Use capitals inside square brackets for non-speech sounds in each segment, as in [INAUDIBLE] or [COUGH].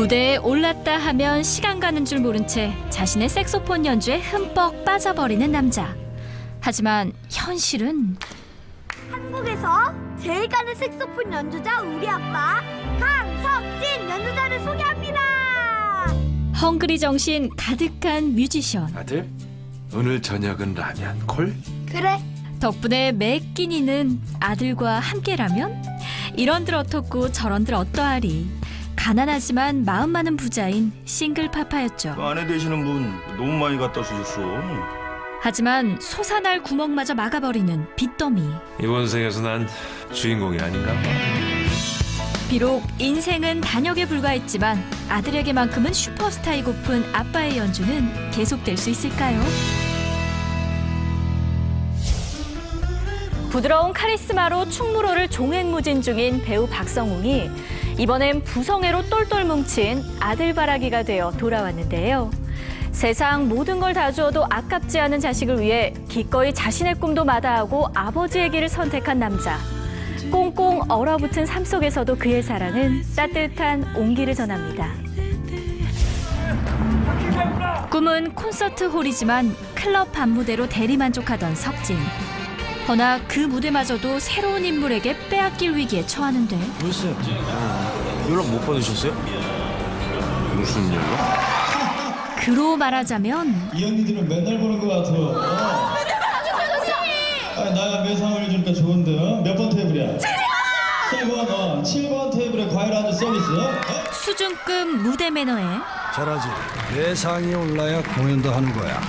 무대에 올랐다 하면 시간 가는 줄 모른 채 자신의 색소폰 연주에 흠뻑 빠져버리는 남자. 하지만 현실은 한국에서 제일 가는 색소폰 연주자 우리 아빠 강석진 연주자를 소개합니다. 헝그리 정신 가득한 뮤지션. 아들, 오늘 저녁은 라면 콜? 그래. 덕분에 매 끼니는 아들과 함께라면 이런들 어떻고 저런들 어떠하리. 가난하지만 마음 많은 부자인 싱글 파파였죠. 그 아내 되시는 분 너무 많이 갖다 주셨어. 하지만 솟아날 구멍마저 막아버리는 빚더미. 이번 생에서 난 주인공이 아닌가 봐. 비록 인생은 단역에 불과했지만 아들에게만큼은 슈퍼스타이고픈 아빠의 연주는 계속될 수 있을까요? 부드러운 카리스마로 충무로를 종횡무진 중인 배우 박성웅이 이번엔 부성애로 똘똘 뭉친 아들 바라기가 되어 돌아왔는데요. 세상 모든 걸 다 주어도 아깝지 않은 자식을 위해 기꺼이 자신의 꿈도 마다하고 아버지의 길을 선택한 남자. 꽁꽁 얼어붙은 삶 속에서도 그의 사랑은 따뜻한 온기를 전합니다. 꿈은 콘서트 홀이지만 클럽 밤무대로 대리만족하던 석진. 허나 그 무대마저도 새로운 인물에게 빼앗길 위기에 처하는데 글쎄, 연락 못 받으셨어요? 무슨 연락? 그로 말하자면 이 언니들은 맨날 보는 것 같아. 어. 아니, 나야 매상을 주니까 좋은데 어? 몇번 테이블이야? 7번. 어, 7번 테이블에 과일 한주 서비스. 어? 수준급 무대 매너에 잘하지. 예상이 올라야 공연도 하는 거야.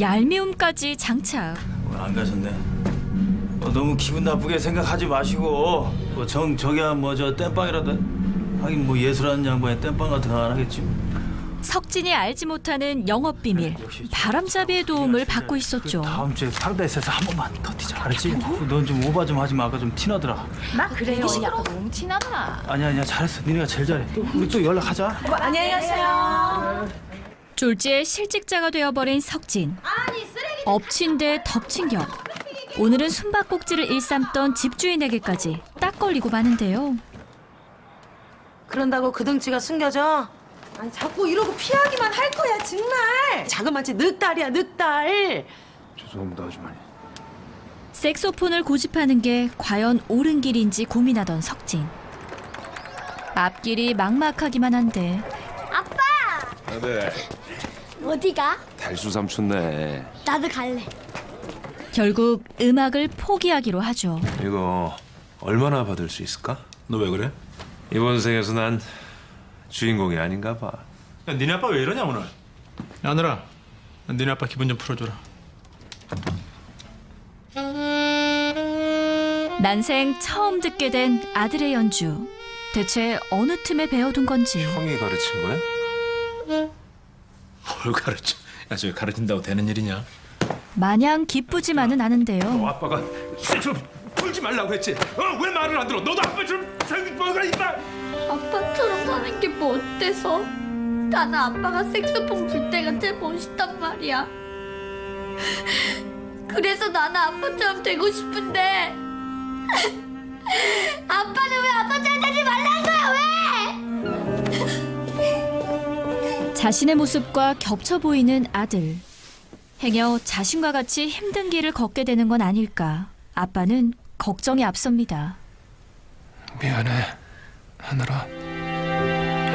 얄미움까지 장착. 오늘 안 가셨네. 어, 너무 기분 나쁘게 생각하지 마시고 뭐 정 저기야 뭐 저 땜빵이라도 하긴 뭐 예술하는 양반이 땜빵 같은 거 안 하겠지. 석진이 알지 못하는 영업 비밀 바람잡이의 도움을 받고 있었죠. 다음 주에 파라다이스에서 한 번만 더 뛰자. 알았지? 넌 좀 오바 좀 하지 마. 아까 좀 티나더라. 그래요. 약간 너무 티나더라. 아니야 아니야 잘했어. 니네가 제일 잘해. 우리 또 연락하자. 안녕히 가세요. 졸지에 실직자가 되어버린 석진. 엎친 데 덮친 격. 오늘은 숨바꼭질을 일삼던 집주인에게까지 딱 걸리고 마는데요. 그런다고 그 등치가 숨겨져? 아니 자꾸 이러고 피하기만 할 거야 정말. 자그마치 늑달이야 늑달. 죄송합니다, 아주머니. 색소폰을 고집하는 게 과연 옳은 길인지 고민하던 석진. 앞길이 막막하기만 한데 아들, 어디가? 달수 삼촌네. 나도 갈래. 결국 음악을 포기하기로 하죠. 이거 얼마나 받을 수 있을까? 너 왜 그래? 이번 생에서 난 주인공이 아닌가 봐. 야, 니네 아빠 왜 이러냐 오늘? 아들아, 니네 아빠 기분 좀 풀어줘라. 난생 처음 듣게 된 아들의 연주. 대체 어느 틈에 배워둔 건지. 형이 가르친 거야? [LAUGHS] 뭘 가르쳐? 야, 저 가르친다고 되는 일이냐? 마냥 기쁘지만은 않은데요. 너 아빠가 좀 풀지 말라고 했지. 어, 왜 말을 안 들어? 너도 아빠 좀 생각 뭐가 있다. 아빠처럼 사는 게 뭐 어때서? 나는 아빠가 색소폰 불 때가 제일 멋있단 말이야. 그래서 나는 아빠처럼 되고 싶은데 아빠는 왜 아빠처럼 되지 말라는 거야 왜? 자신의 모습과 겹쳐 보이는 아들. 행여 자신과 같이 힘든 길을 걷게 되는 건 아닐까. 아빠는 걱정이 앞섭니다. 미안해, 하늘아.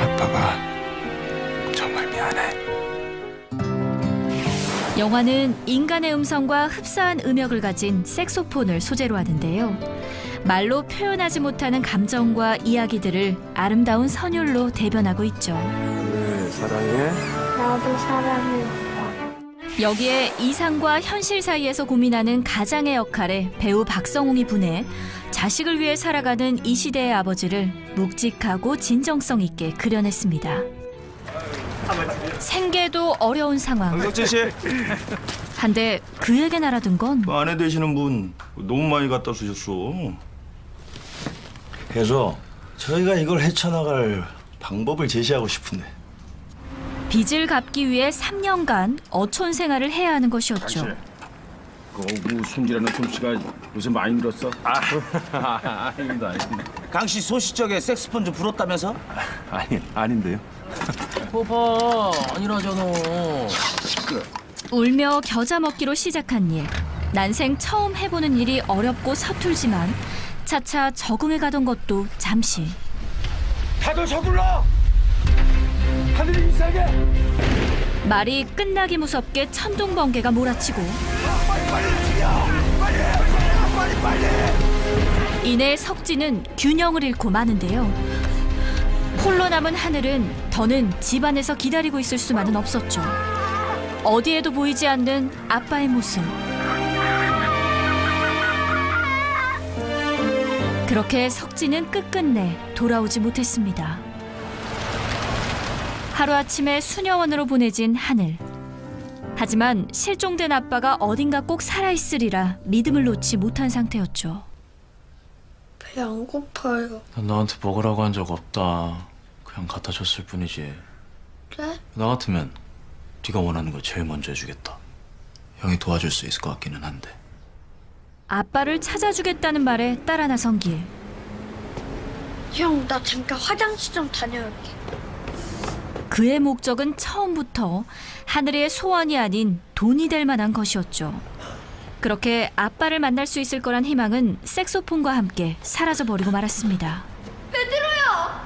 아빠가 정말 미안해. 영화는 인간의 음성과 흡사한 음역을 가진 색소폰을 소재로 하는데요. 말로 표현하지 못하는 감정과 이야기들을 아름다운 선율로 대변하고 있죠. 네, 사랑해. 나도 사랑해. 여기에 이상과 현실 사이에서 고민하는 가장의 역할에 배우 박성웅이 분해 자식을 위해 살아가는 이 시대의 아버지를 묵직하고 진정성 있게 그려냈습니다. 생계도 어려운 상황. 강석진 씨, 한데 그에게 날아든 건 그 아내 되시는 분 너무 많이 갖다 주셨어. 그래서 저희가 이걸 헤쳐나갈 방법을 제시하고 싶은데. 빚을 갚기 위해 3년간 어촌 생활을 해야 하는 것이었죠. 그 어구 손질하는 솜씨가 요새 많이 늘었어. 아, [LAUGHS] 아닙니다, 아닙니다. 강씨 소시적에 색스폰 좀 불었다면서? 아니 아닌데요. 봐봐 아니라잖아 울며 겨자 먹기로 시작한 일. 난생 처음 해보는 일이 어렵고 서툴지만 차차 적응해 가던 것도 잠시. 다들 서둘러. 하늘이 이상해. 말이 끝나기 무섭게 천둥 번개가 몰아치고 이내 석진은 균형을 잃고 마는데요. 홀로 남은 하늘은 더는 집안에서 기다리고 있을 수만은 없었죠. 어디에도 보이지 않는 아빠의 모습. 그렇게 석진은 끝끝내 돌아오지 못했습니다. 하루아침에 수녀원으로 보내진 하늘. 하지만 실종된 아빠가 어딘가 꼭 살아있으리라 믿음을 놓지 못한 상태였죠. 배 안 고파요. 난 너한테 먹으라고 한 적 없다 그냥 갖다 줬을 뿐이지 그래? 나 같으면 네가 원하는 걸 제일 먼저 해주겠다 형이 도와줄 수 있을 것 같기는 한데 아빠를 찾아주겠다는 말에 따라 나선 길. 형, 나 잠깐 화장실 좀 다녀올게. 그의 목적은 처음부터 하늘의 소원이 아닌 돈이 될 만한 것이었죠. 그렇게 아빠를 만날 수 있을 거란 희망은 색소폰과 함께 사라져 버리고 말았습니다. 베드로요!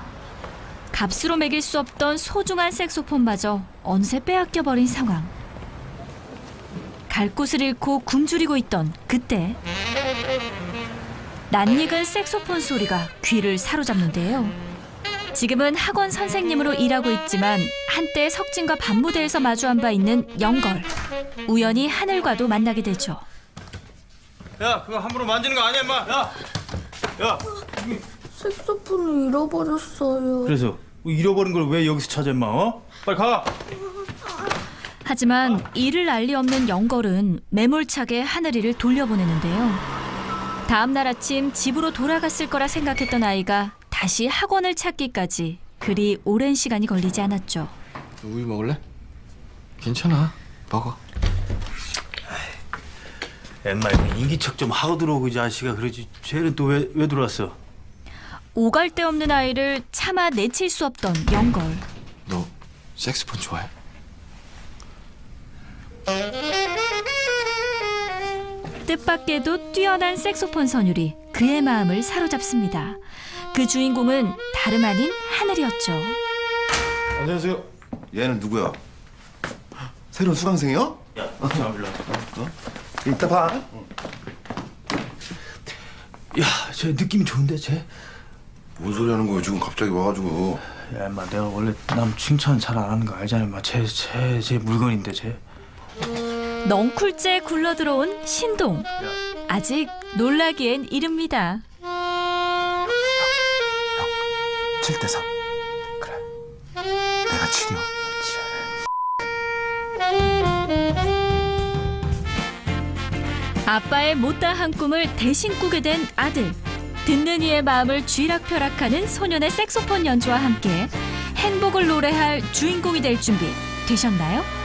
값으로 매길 수 없던 소중한 색소폰마저 어느새 빼앗겨 버린 상황. 갈 곳을 잃고 굶주리고 있던 그때 낯익은 색소폰 소리가 귀를 사로잡는데요. 지금은 학원 선생님으로 일하고 있지만 한때 석진과 반무대에서 마주한 바 있는 영걸. 우연히 하늘과도 만나게 되죠. 야 그거 함부로 만지는 거 아니야 임마 야! 야! 색소폰을 잃어버렸어요. 그래서 뭐 잃어버린 걸 왜 여기서 찾아 임마 어? 빨리 가! 하지만 이를 알리 없는 영걸은 매몰차게 하늘이를 돌려보내는데요. 다음 날 아침 집으로 돌아갔을 거라 생각했던 아이가 다시 학원을 찾기까지 그리 오랜 시간이 걸리지 않았죠. 우유 먹을래? 괜찮아 먹어 엠마 인기척 좀 하고 들어오고 이 자식아 그러지 쟤는 또 왜 왜 들어왔어? 오갈 데 없는 아이를 차마 내칠 수 없던 영걸. 너 색스폰 좋아해? 뜻밖에도 뛰어난 색소폰 선율이 그의 마음을 사로잡습니다. 그 주인공은 다름 아닌 하늘이었죠. 안녕하세요. 얘는 누구야? 새로운 수강생이요? 어? 야, 자 일로 와. 이따 봐. 야, 쟤 느낌이 좋은데 쟤? 뭔 소리 하는 거야 지금 갑자기 와가지고. 야, 임마 내가 원래 남 칭찬 잘 안 하는 거 알잖아, 임마. 쟤, 쟤, 쟤 물건인데 쟤. 넝쿨째 굴러들어온 신동. 아직 놀라기엔 이릅니다. 7대 3. 그래. 내가 7이요. 아빠의 못다한 꿈을 대신 꾸게 된 아들. 듣는 이의 마음을 쥐락펴락하는 소년의 색소폰 연주와 함께 행복을 노래할 주인공이 될 준비 되셨나요?